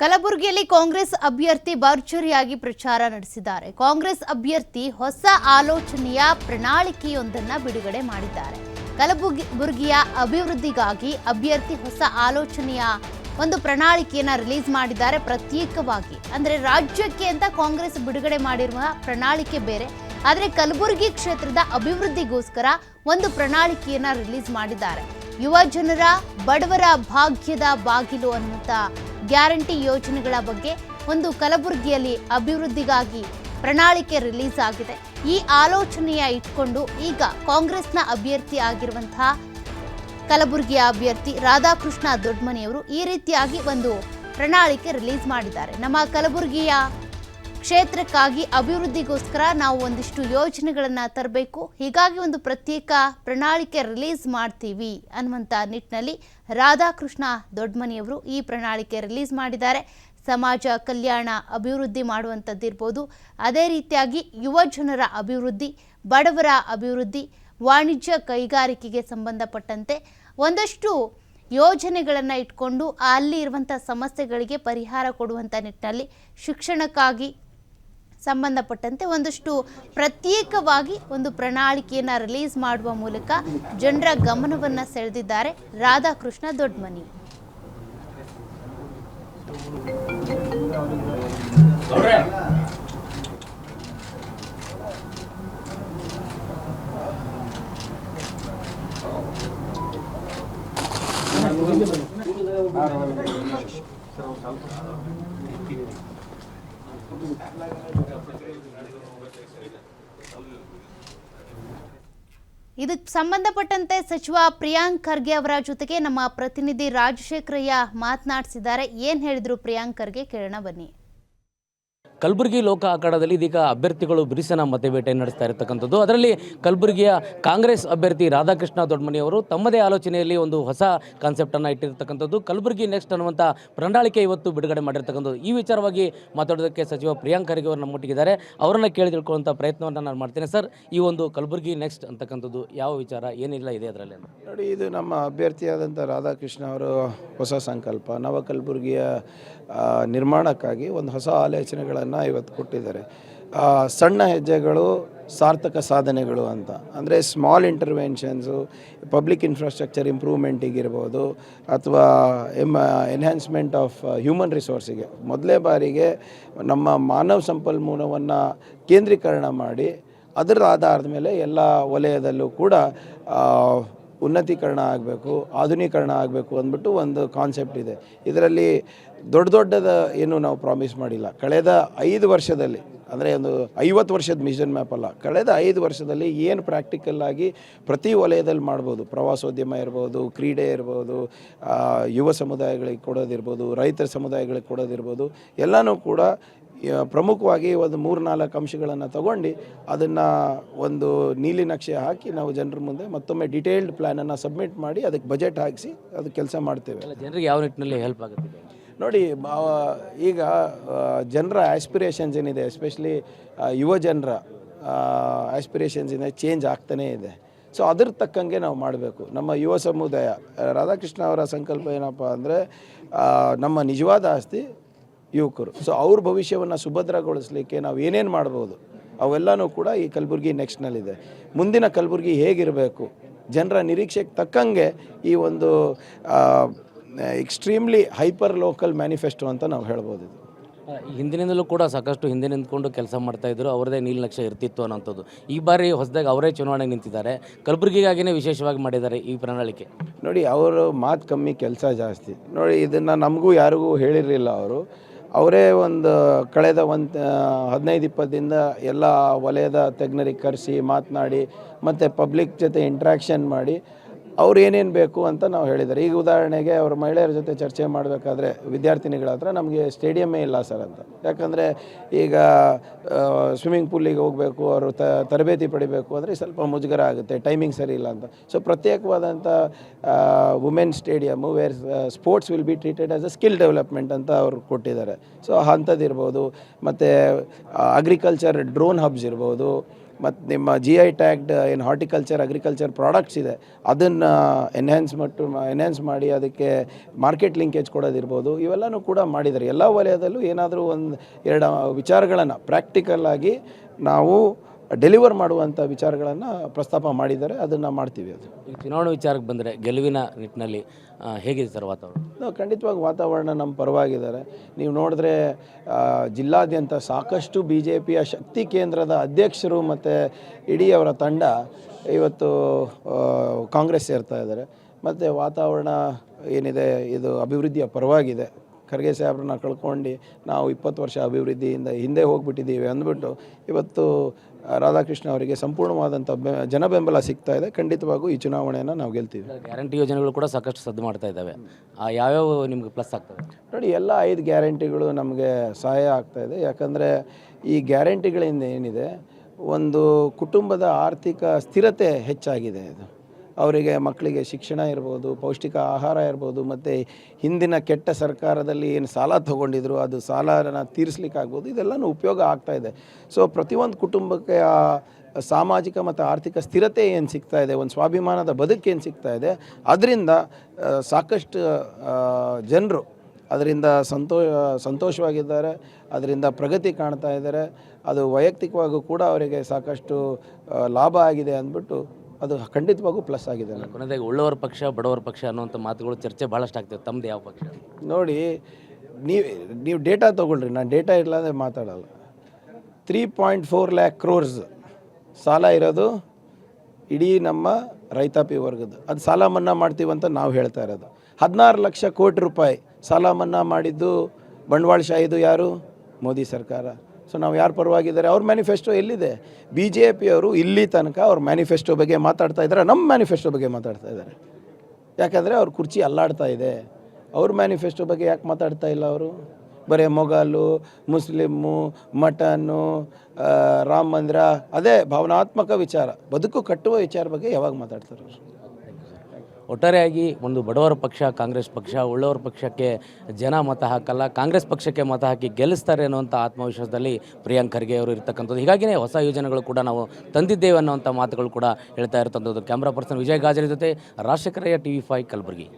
ಕಲಬುರಗಿಯಲ್ಲಿ ಕಾಂಗ್ರೆಸ್ ಅಭ್ಯರ್ಥಿ ಭರ್ಜರಿಯಾಗಿ ಪ್ರಚಾರ ನಡೆಸಿದ್ದಾರೆ. ಕಾಂಗ್ರೆಸ್ ಅಭ್ಯರ್ಥಿ ಹೊಸ ಆಲೋಚನೆಯ ಪ್ರಣಾಳಿಕೆಯೊಂದನ್ನ ಬಿಡುಗಡೆ ಮಾಡಿದ್ದಾರೆ. ಕಲಬುರಗಿಯ ಅಭಿವೃದ್ಧಿಗಾಗಿ ಅಭ್ಯರ್ಥಿ ಹೊಸ ಆಲೋಚನೆಯ ಒಂದು ಪ್ರಣಾಳಿಕೆಯನ್ನ ರಿಲೀಸ್ ಮಾಡಿದ್ದಾರೆ ಪ್ರತ್ಯೇಕವಾಗಿ. ಅಂದ್ರೆ ರಾಜ್ಯಕ್ಕೆ ಅಂತ ಕಾಂಗ್ರೆಸ್ ಬಿಡುಗಡೆ ಮಾಡಿರುವ ಪ್ರಣಾಳಿಕೆ ಬೇರೆ, ಆದರೆ ಕಲಬುರಗಿ ಕ್ಷೇತ್ರದ ಅಭಿವೃದ್ಧಿಗೋಸ್ಕರ ಒಂದು ಪ್ರಣಾಳಿಕೆಯನ್ನ ರಿಲೀಸ್ ಮಾಡಿದ್ದಾರೆ. ಯುವ ಜನರ ಬಡವರ ಭಾಗ್ಯದ ಬಾಗಿಲು ಅನ್ನುವಂಥ ಗ್ಯಾರಂಟಿ ಯೋಜನೆಗಳ ಬಗ್ಗೆ ಒಂದು ಕಲಬುರಗಿಯಲ್ಲಿ ಅಭಿವೃದ್ಧಿಗಾಗಿ ಪ್ರಣಾಳಿಕೆ ರಿಲೀಸ್ ಆಗಿದೆ. ಈ ಆಲೋಚನೆಯ ಇಟ್ಕೊಂಡು ಈಗ ಕಾಂಗ್ರೆಸ್ನ ಅಭ್ಯರ್ಥಿ ಆಗಿರುವಂತಹ ಕಲಬುರಗಿಯ ಅಭ್ಯರ್ಥಿ ರಾಧಾಕೃಷ್ಣ ದೊಡ್ಮನಿಯವರು ಈ ರೀತಿಯಾಗಿ ಒಂದು ಪ್ರಣಾಳಿಕೆ ರಿಲೀಸ್ ಮಾಡಿದ್ದಾರೆ. ನಮ್ಮ ಕಲಬುರಗಿಯ ಕ್ಷೇತ್ರಕ್ಕಾಗಿ ಅಭಿವೃದ್ಧಿಗೋಸ್ಕರ ನಾವು ಒಂದಿಷ್ಟು ಯೋಜನೆಗಳನ್ನು ತರಬೇಕು. ಹೀಗಾಗಿ ಒಂದು ಪ್ರತ್ಯೇಕ ಪ್ರಣಾಳಿಕೆ ರಿಲೀಸ್ ಮಾಡ್ತೀವಿ ಅನ್ನುವಂಥ ನಿಟ್ಟಿನಲ್ಲಿ ರಾಧಾಕೃಷ್ಣ ದೊಡ್ಮನಿಯವರು ಈ ಪ್ರಣಾಳಿಕೆ ರಿಲೀಸ್ ಮಾಡಿದ್ದಾರೆ. ಸಮಾಜ ಕಲ್ಯಾಣ ಅಭಿವೃದ್ಧಿ ಮಾಡುವಂಥದ್ದಿರ್ಬೋದು ಅದೇ ರೀತಿಯಾಗಿ ಯುವ ಜನರ ಅಭಿವೃದ್ಧಿ, ಬಡವರ ಅಭಿವೃದ್ಧಿ, ವಾಣಿಜ್ಯ ಕೈಗಾರಿಕೆಗೆ ಸಂಬಂಧಪಟ್ಟಂತೆ ಒಂದಷ್ಟು ಯೋಜನೆಗಳನ್ನು ಇಟ್ಕೊಂಡು ಅಲ್ಲಿ ಇರುವಂಥ ಸಮಸ್ಯೆಗಳಿಗೆ ಪರಿಹಾರ ಕೊಡುವಂಥ ನಿಟ್ಟಿನಲ್ಲಿ ಶಿಕ್ಷಣಕ್ಕಾಗಿ ಸಂಬಂಧಪಟ್ಟಂತೆ ಒಂದಷ್ಟು ಪ್ರತ್ಯೇಕವಾಗಿ ಒಂದು ಪ್ರಣಾಳಿಕೆಯನ್ನು ರಿಲೀಸ್ ಮಾಡುವ ಮೂಲಕ ಜನರ ಗಮನವನ್ನು ಸೆಳೆದಿದ್ದಾರೆ. ರಾಧಾಕೃಷ್ಣ ದೊಡ್ಮನಿ. ಇದಕ್ಕೆ ಸಂಬಂಧಪಟ್ಟಂತೆ ಸಚಿವ ಪ್ರಿಯಾಂಕ್ ಖರ್ಗೆ ಅವರ ಜೊತೆಗೆ ನಮ್ಮ ಪ್ರತಿನಿಧಿ ರಾಜಶೇಖರಯ್ಯ ಮಾತನಾಡಿಸಿದ್ದಾರೆ. ಏನ್ ಹೇಳಿದ್ರು ಪ್ರಿಯಾಂಕ್ ಖರ್ಗೆ? ಕೇಳೋಣ ಬನ್ನಿ. ಕಲಬುರಗಿ ಲೋಕ ಅಖಾಡದಲ್ಲಿ ಇದೀಗ ಅಭ್ಯರ್ಥಿಗಳು ಬಿರುಸಿನ ಮತಬೇಟೆ ನಡೆಸ್ತಾ ಇರತಕ್ಕಂಥದ್ದು. ಅದರಲ್ಲಿ ಕಲಬುರಗಿಯ ಕಾಂಗ್ರೆಸ್ ಅಭ್ಯರ್ಥಿ ರಾಧಾಕೃಷ್ಣ ದೊಡ್ಡಮನಿ ಅವರು ತಮ್ಮದೇ ಆಲೋಚನೆಯಲ್ಲಿ ಒಂದು ಹೊಸ ಕಾನ್ಸೆಪ್ಟನ್ನು ಇಟ್ಟಿರ್ತಕ್ಕಂಥದ್ದು. ಕಲಬುರಗಿ ನೆಕ್ಸ್ಟ್ ಅನ್ನುವಂಥ ಪ್ರಣಾಳಿಕೆ ಇವತ್ತು ಬಿಡುಗಡೆ ಮಾಡಿರ್ತಕ್ಕಂಥದ್ದು. ಈ ವಿಚಾರವಾಗಿ ಮಾತಾಡೋದಕ್ಕೆ ಸಚಿವ ಪ್ರಿಯಾಂಕ್ ಖರ್ಗೆ ಅವರು ನಮ್ಮೊಟ್ಟಿಗಿದ್ದಾರೆ ಅವರನ್ನು ಕೇಳಿ ತಿಳ್ಕೊಳ್ಳುವಂಥ ಪ್ರಯತ್ನವನ್ನು ನಾನು ಮಾಡ್ತೇನೆ ಸರ್. ಈ ಒಂದು ಕಲಬುರಗಿ ನೆಕ್ಸ್ಟ್ ಅಂತಕ್ಕಂಥದ್ದು ಯಾವ ವಿಚಾರ? ಏನಿಲ್ಲ ಇದೆ ಅದರಲ್ಲಿ ನೋಡಿ, ಇದು ನಮ್ಮ ಅಭ್ಯರ್ಥಿಯಾದಂಥ ರಾಧಾಕೃಷ್ಣ ಅವರು ಹೊಸ ಸಂಕಲ್ಪ. ನವ ಕಲಬುರಗಿಯ ನಿರ್ಮಾಣಕ್ಕಾಗಿ ಒಂದು ಹೊಸ ಆಲೋಚನೆಗಳನ್ನು ಇವತ್ತು ಕೊಟ್ಟಿದ್ದಾರೆ. ಸಣ್ಣ ಹೆಜ್ಜೆಗಳು ಸಾರ್ಥಕ ಸಾಧನೆಗಳು ಅಂತ. ಅಂದರೆ ಸ್ಮಾಲ್ ಇಂಟರ್ವೆನ್ಷನ್ಸು ಪಬ್ಲಿಕ್ ಇನ್ಫ್ರಾಸ್ಟ್ರಕ್ಚರ್ ಇಂಪ್ರೂವ್ಮೆಂಟಿಗಿರ್ಬೋದು ಅಥವಾ ಎಂ ಎನ್ಹ್ಯಾನ್ಸ್ಮೆಂಟ್ ಆಫ್ ಹ್ಯೂಮನ್ ರಿಸೋರ್ಸಿಗೆ ಮೊದಲೇ ಬಾರಿಗೆ ನಮ್ಮ ಮಾನವ ಸಂಪನ್ಮೂಲವನ್ನು ಕೇಂದ್ರೀಕರಣ ಮಾಡಿ ಅದರ ಆಧಾರದ ಮೇಲೆ ಎಲ್ಲ ವಲಯದಲ್ಲೂ ಕೂಡ ಉನ್ನತೀಕರಣ ಆಗಬೇಕು, ಆಧುನೀಕರಣ ಆಗಬೇಕು ಅಂದ್ಬಿಟ್ಟು ಒಂದು ಕಾನ್ಸೆಪ್ಟ್ ಇದೆ. ಇದರಲ್ಲಿ ದೊಡ್ಡ ದೊಡ್ಡದ ಏನು ನಾವು ಪ್ರಾಮಿಸ್ ಮಾಡಿಲ್ಲ. ಕಳೆದ ಐದು ವರ್ಷದಲ್ಲಿ, ಅಂದರೆ ಒಂದು ಐವತ್ತು ವರ್ಷದ ಮಿಷನ್ ಮ್ಯಾಪ್ ಅಲ್ಲ, ಕಳೆದ ಐದು ವರ್ಷದಲ್ಲಿ ಏನು ಪ್ರಾಕ್ಟಿಕಲ್ ಆಗಿ ಪ್ರತಿ ವಲಯದಲ್ಲಿ ಮಾಡ್ಬೋದು. ಪ್ರವಾಸೋದ್ಯಮ ಇರ್ಬೋದು, ಕ್ರೀಡೆ ಇರ್ಬೋದು ಯುವ ಸಮುದಾಯಗಳಿಗೆ ಕೊಡೋದಿರ್ಬೋದು, ರೈತರ ಸಮುದಾಯಗಳಿಗೆ ಕೊಡೋದಿರ್ಬೋದು, ಎಲ್ಲನೂ ಕೂಡ ಪ್ರಮುಖವಾಗಿ ಒಂದು ಮೂರು ನಾಲ್ಕು ಅಂಶಗಳನ್ನು ತಗೊಂಡು ಅದನ್ನು ಒಂದು ನೀಲಿ ನಕ್ಷೆ ಹಾಕಿ ನಾವು ಜನರ ಮುಂದೆ ಮತ್ತೊಮ್ಮೆ ಡಿಟೇಲ್ಡ್ ಪ್ಲ್ಯಾನನ್ನು ಸಬ್ಮಿಟ್ ಮಾಡಿ ಅದಕ್ಕೆ ಬಜೆಟ್ ಹಾಕಿಸಿ ಅದು ಕೆಲಸ ಮಾಡ್ತೇವೆ. ಜನರಿಗೆ ಯಾವ ನಿಟ್ಟಿನಲ್ಲಿ ಹೆಲ್ಪ್ ಆಗುತ್ತೆ ನೋಡಿ ಬ- ಈಗ ಜನರ ಆ್ಯಸ್ಪಿರೇಷನ್ಸ್ ಏನಿದೆ ಎಸ್ಪೆಷಲಿ ಯುವ ಜನರ ಆ್ಯಸ್ಪಿರೇಷನ್ಸ್ ಇದೆ ಚೇಂಜ್ ಆಗ್ತಾನೇ ಇದೆ. ಸೊ ಅದ್ರ ತಕ್ಕಂಗೆ ನಾವು ಮಾಡಬೇಕು. ನಮ್ಮ ಯುವ ಸಮುದಾಯ ರಾಧಾಕೃಷ್ಣ ಅವರ ಸಂಕಲ್ಪ ಏನಪ್ಪ ಅಂದರೆ ನಮ್ಮ ನಿಜವಾದ ಆಸ್ತಿ ಯುವಕರು. ಸೊ ಅವ್ರ ಭವಿಷ್ಯವನ್ನು ಸುಭದ್ರಗೊಳಿಸ್ಲಿಕ್ಕೆ ನಾವು ಏನೇನು ಮಾಡ್ಬೋದು ಅವೆಲ್ಲನೂ ಕೂಡ ಈ ಕಲಬುರಗಿ ನೆಕ್ಸ್ಟ್ನಲ್ಲಿದೆ ಮುಂದಿನ ಕಲಬುರಗಿ ಹೇಗಿರಬೇಕು ಜನರ ನಿರೀಕ್ಷೆಗೆ ತಕ್ಕಂಗೆ ಈ ಒಂದು ಎಕ್ಸ್ಟ್ರೀಮ್ಲಿ ಹೈಪರ್ ಲೋಕಲ್ ಮ್ಯಾನಿಫೆಸ್ಟೋ ಅಂತ ನಾವು ಹೇಳ್ಬೋದು ಇದು. ಹಿಂದಿನಿಂದಲೂ ಕೂಡ ಸಾಕಷ್ಟು ಹಿಂದೆ ನಿಂತ್ಕೊಂಡು ಕೆಲಸ ಮಾಡ್ತಾಯಿದ್ರು ಅವರದೇ ನೀಲನಕ್ಷೆ ಇರ್ತಿತ್ತು ಅನ್ನೋಂಥದ್ದು. ಈ ಬಾರಿ ಹೊಸದಾಗಿ ಅವರೇ ಚುನಾವಣೆಗೆ ನಿಂತಿದ್ದಾರೆ. ಕಲಬುರಗಿಗಾಗಿನೇ ವಿಶೇಷವಾಗಿ ಮಾಡಿದ್ದಾರೆ ಈ ಪ್ರಣಾಳಿಕೆ. ನೋಡಿ ಅವರು ಮಾತು ಕಮ್ಮಿ ಕೆಲಸ ಜಾಸ್ತಿ. ನೋಡಿ ಇದನ್ನು ನಮಗೂ ಯಾರಿಗೂ ಹೇಳಿರಲಿಲ್ಲ ಅವರು. ಅವರೇ ಒಂದು ಕಳೆದ ಒಂದು ಹದಿನೈದು ಇಪ್ಪತ್ತಿಂದ ಎಲ್ಲ ವಲಯದ ತಜ್ಞರಿಗೆ ಕರೆಸಿ ಮಾತನಾಡಿ ಮತ್ತು ಪಬ್ಲಿಕ್ ಜೊತೆ ಇಂಟ್ರ್ಯಾಕ್ಷನ್ ಮಾಡಿ ಅವ್ರು ಏನೇನು ಬೇಕು ಅಂತ ನಾವು ಹೇಳಿದ್ದಾರೆ. ಈಗ ಉದಾಹರಣೆಗೆ ಅವರು ಮಹಿಳೆಯರ ಜೊತೆ ಚರ್ಚೆ ಮಾಡಬೇಕಾದ್ರೆ ವಿದ್ಯಾರ್ಥಿನಿಗಳ ಹತ್ರ ನಮಗೆ ಸ್ಟೇಡಿಯಮ್ಮೇ ಇಲ್ಲ ಸರ್ ಅಂತ. ಯಾಕಂದರೆ ಈಗ ಸ್ವಿಮ್ಮಿಂಗ್ ಪೂಲಿಗೆ ಹೋಗಬೇಕು, ಅವರು ತರಬೇತಿ ಪಡಿಬೇಕು ಅಂದರೆ ಸ್ವಲ್ಪ ಮುಜುಗರ ಆಗುತ್ತೆ, ಟೈಮಿಂಗ್ ಸರಿ ಇಲ್ಲ ಅಂತ. So ಪ್ರತ್ಯೇಕವಾದಂಥ women stadium where sports will be treated as a skill development ಅಂತ ಅವರು ಕೊಟ್ಟಿದ್ದಾರೆ. ಸೊ ಅಂಥದ್ದು ಇರ್ಬೋದು ಮತ್ತು ಅಗ್ರಿಕಲ್ಚರ್ ಡ್ರೋನ್ ಹಬ್ಸ್ ಇರ್ಬೋದು ಮತ್ತು ನಿಮ್ಮ ಜಿ ಐ ಟ್ಯಾಗ್ಡ್ ಏನು ಹಾರ್ಟಿಕಲ್ಚರ್ ಅಗ್ರಿಕಲ್ಚರ್ ಪ್ರಾಡಕ್ಟ್ಸ್ ಇದೆ, ಅದನ್ನು ಎನ್ಹ್ಯಾನ್ಸ್ ಮಟ್ಟು ಎನ್ಹ್ಯಾನ್ಸ್ ಮಾಡಿ ಅದಕ್ಕೆ ಮಾರ್ಕೆಟ್ ಲಿಂಕೇಜ್ ಕೊಡೋದಿರ್ಬೋದು, ಇವೆಲ್ಲನೂ ಕೂಡ ಮಾಡಿದ್ದಾರೆ. ಎಲ್ಲ ವಲಯದಲ್ಲೂ ಏನಾದರೂ ಒಂದು, ಎರಡು ವಿಚಾರಗಳನ್ನು ಪ್ರಾಕ್ಟಿಕಲ್ ಆಗಿ ನಾವು ಡೆಲಿವರ್ ಮಾಡುವಂಥ ವಿಚಾರಗಳನ್ನು ಪ್ರಸ್ತಾಪ ಮಾಡಿದ್ದಾರೆ ಅದನ್ನು ಮಾಡ್ತೀವಿ ಅದು. ಈಗ ಚುನಾವಣೆ ವಿಚಾರಕ್ಕೆ ಬಂದರೆ ಗೆಲುವಿನ ನಿಟ್ಟಿನಲ್ಲಿ ಆ, ಹೇಗಿದೆ ಸರ್ ವಾತಾವರಣ? ನಾವು ಖಂಡಿತವಾಗಿ ವಾತಾವರಣ ನಮ್ಮ ಪರವಾಗಿದ್ದಾರೆ. ನೀವು ನೋಡಿದ್ರೆ ಆ, ಜಿಲ್ಲಾದ್ಯಂತ ಸಾಕಷ್ಟು ಬಿ ಜೆ ಪಿಯ ಶಕ್ತಿ ಕೇಂದ್ರದ ಅಧ್ಯಕ್ಷರು ಮತ್ತು ಇಡೀ ಅವರ ತಂಡ ಇವತ್ತು ಆ, ಕಾಂಗ್ರೆಸ್ ಸೇರ್ತಾ ಇದ್ದಾರೆ. ಮತ್ತು ವಾತಾವರಣ ಏನಿದೆ ಇದು ಅಭಿವೃದ್ಧಿಯ ಪರವಾಗಿದೆ. ಖರ್ಗೆ ಸಾಹೇಬ್ರನ್ನ ಕಳ್ಕೊಂಡು ನಾವು ಇಪ್ಪತ್ತು ವರ್ಷ ಅಭಿವೃದ್ಧಿಯಿಂದ ಹಿಂದೆ ಹೋಗಿಬಿಟ್ಟಿದ್ದೀವಿ ಅಂದ್ಬಿಟ್ಟು ಇವತ್ತು ರಾಧಾಕೃಷ್ಣ ಅವರಿಗೆ ಸಂಪೂರ್ಣವಾದಂಥ ಬೆ ಜನ ಬೆಂಬಲ ಸಿಗ್ತಾ ಇದೆ. ಖಂಡಿತವಾಗೂ ಈ ಚುನಾವಣೆಯನ್ನು ನಾವು ಗೆಲ್ತೀವಿ. ಗ್ಯಾರಂಟಿ ಯೋಜನೆಗಳು ಕೂಡ ಸಾಕಷ್ಟು ಸದ್ದು ಮಾಡ್ತಾ ಇದ್ದಾವೆ. ಆ, ಯಾವ್ಯಾವ ನಿಮಗೆ ಪ್ಲಸ್ ಆಗ್ತದೆ? ನೋಡಿ ಎಲ್ಲ ಐದು ಗ್ಯಾರಂಟಿಗಳು ನಮಗೆ ಸಹಾಯ ಆಗ್ತಾ ಇದೆ. ಯಾಕಂದರೆ ಈ ಗ್ಯಾರಂಟಿಗಳಿಂದ ಏನಿದೆ ಒಂದು ಕುಟುಂಬದ ಆರ್ಥಿಕ ಸ್ಥಿರತೆ ಹೆಚ್ಚಾಗಿದೆ ಇದು. ಅವರಿಗೆ ಮಕ್ಕಳಿಗೆ ಶಿಕ್ಷಣ ಇರ್ಬೋದು, ಪೌಷ್ಟಿಕ ಆಹಾರ ಇರ್ಬೋದು, ಮತ್ತು ಹಿಂದಿನ ಕೆಟ್ಟ ಸರ್ಕಾರದಲ್ಲಿ ಏನು ಸಾಲ ತೊಗೊಂಡಿದ್ರು ಅದು ಸಾಲನ ತೀರಿಸ್ಲಿಕ್ಕಾಗ್ಬೋದು, ಇದೆಲ್ಲನೂ ಉಪಯೋಗ ಆಗ್ತಾ ಇದೆ. ಸೊ ಪ್ರತಿಯೊಂದು ಕುಟುಂಬಕ್ಕೆ ಆ ಸಾಮಾಜಿಕ ಮತ್ತು ಆರ್ಥಿಕ ಸ್ಥಿರತೆ ಏನು ಸಿಗ್ತಾ ಇದೆ, ಒಂದು ಸ್ವಾಭಿಮಾನದ ಬದುಕೇನು ಸಿಗ್ತಾ ಇದೆ, ಅದರಿಂದ ಸಾಕಷ್ಟು ಜನರು ಅದರಿಂದ ಸಂತೋ, ಸಂತೋಷವಾಗಿದ್ದಾರೆ, ಅದರಿಂದ ಪ್ರಗತಿ ಕಾಣ್ತಾ ಇದ್ದಾರೆ, ಅದು ವೈಯಕ್ತಿಕವಾಗೂ ಕೂಡ ಅವರಿಗೆ ಸಾಕಷ್ಟು ಲಾಭ ಆಗಿದೆ ಅಂದ್ಬಿಟ್ಟು ಅದು ಖಂಡಿತವಾಗೂ ಪ್ಲಸ್ ಆಗಿದೆ ನನಗೆ. ಕೊನೆಯದಾಗಿ ಉಳ್ಳವರ ಪಕ್ಷ ಬಡವರ ಪಕ್ಷ ಅನ್ನುವಂಥ ಮಾತುಗಳು ಚರ್ಚೆ ಭಾಳಷ್ಟು ಆಗ್ತದೆ. ತಮ್ಮದು ಯಾವ ಪಕ್ಷ? ನೋಡಿ ನೀವು ನೀವು ಡೇಟಾ ತೊಗೊಳ್ರಿ. ನಾನು ಡೇಟಾ ಇಲ್ಲ ಅಂದರೆ ಮಾತಾಡಲ್ಲ. Three point four lakh crores ಸಾಲ ಇರೋದು ಇಡೀ ನಮ್ಮ ರೈತಾಪಿ ವರ್ಗದ ಅದು ಸಾಲ ಮನ್ನಾ ಮಾಡ್ತೀವಂತ ನಾವು ಹೇಳ್ತಾ ಇರೋದು. ಹದಿನಾರು ಲಕ್ಷ ಕೋಟಿ ರೂಪಾಯಿ ಸಾಲ ಮನ್ನಾ ಮಾಡಿದ್ದು ಬಂಡವಾಳಶಾಹಿದು ಯಾರು? ಮೋದಿ ಸರ್ಕಾರ. ಸೊ ನಾವು ಯಾರು ಪರವಾಗಿದ್ದಾರೆ, ಅವ್ರ ಮ್ಯಾನಿಫೆಸ್ಟೋ ಎಲ್ಲಿದೆ? ಬಿ ಜೆ ಪಿಯವರು ಇಲ್ಲಿ ತನಕ ಅವ್ರ ಮ್ಯಾನಿಫೆಸ್ಟೋ ಬಗ್ಗೆ ಮಾತಾಡ್ತಾ ಇದ್ದಾರೆ ನಮ್ಮ ಮ್ಯಾನಿಫೆಸ್ಟೋ ಬಗ್ಗೆ ಮಾತಾಡ್ತಾ ಇದ್ದಾರೆ. ಯಾಕಂದರೆ ಅವ್ರ ಕುರ್ಚಿ ಅಲ್ಲಾಡ್ತಾ ಇದೆ. ಅವ್ರ ಮ್ಯಾನಿಫೆಸ್ಟೋ ಬಗ್ಗೆ ಯಾಕೆ ಮಾತಾಡ್ತಾ ಇಲ್ಲ ಅವರು? ಬರೀ ಮೊಘಲು ಮುಸ್ಲಿಮ್ಮು ಮಟನ್ನು ರಾಮ ಮಂದಿರ, ಅದೇ ಭಾವನಾತ್ಮಕ ವಿಚಾರ. ಬದುಕು ಕಟ್ಟುವ ವಿಚಾರ ಬಗ್ಗೆ ಯಾವಾಗ ಮಾತಾಡ್ತಾರೆ ಅವರು? ಒಟ್ಟಾರೆಯಾಗಿ ಒಂದು ಬಡವರ ಪಕ್ಷ, ಕಾಂಗ್ರೆಸ್ ಪಕ್ಷ ಉಳ್ಳವರ ಪಕ್ಷಕ್ಕೆ ಜನ ಮತ ಹಾಕಲ್ಲ, ಕಾಂಗ್ರೆಸ್ ಪಕ್ಷಕ್ಕೆ ಮತ ಹಾಕಿ ಗೆಲ್ಲಿಸ್ತಾರೆ ಅನ್ನುವಂಥ ಆತ್ಮವಿಶ್ವಾಸದಲ್ಲಿ ಪ್ರಿಯಾಂಕ್ ಖರ್ಗೆ ಅವರು ಇರ್ತಕ್ಕಂಥದ್ದು. ಹೀಗಾಗಿಯೇ ಹೊಸ ಯೋಜನೆಗಳು ಕೂಡ ನಾವು ತಂದಿದ್ದೇವೆ ಅನ್ನುವಂಥ ಮಾತುಗಳು ಕೂಡ ಹೇಳ್ತಾ ಇರ್ತಕ್ಕಂಥದ್ದು. ಕ್ಯಾಮ್ರಾ ಪರ್ಸನ್ ವಿಜಯ್ ಗಾಜರಿ ಜೊತೆ Rajashekharayya T V five Kalaburagi.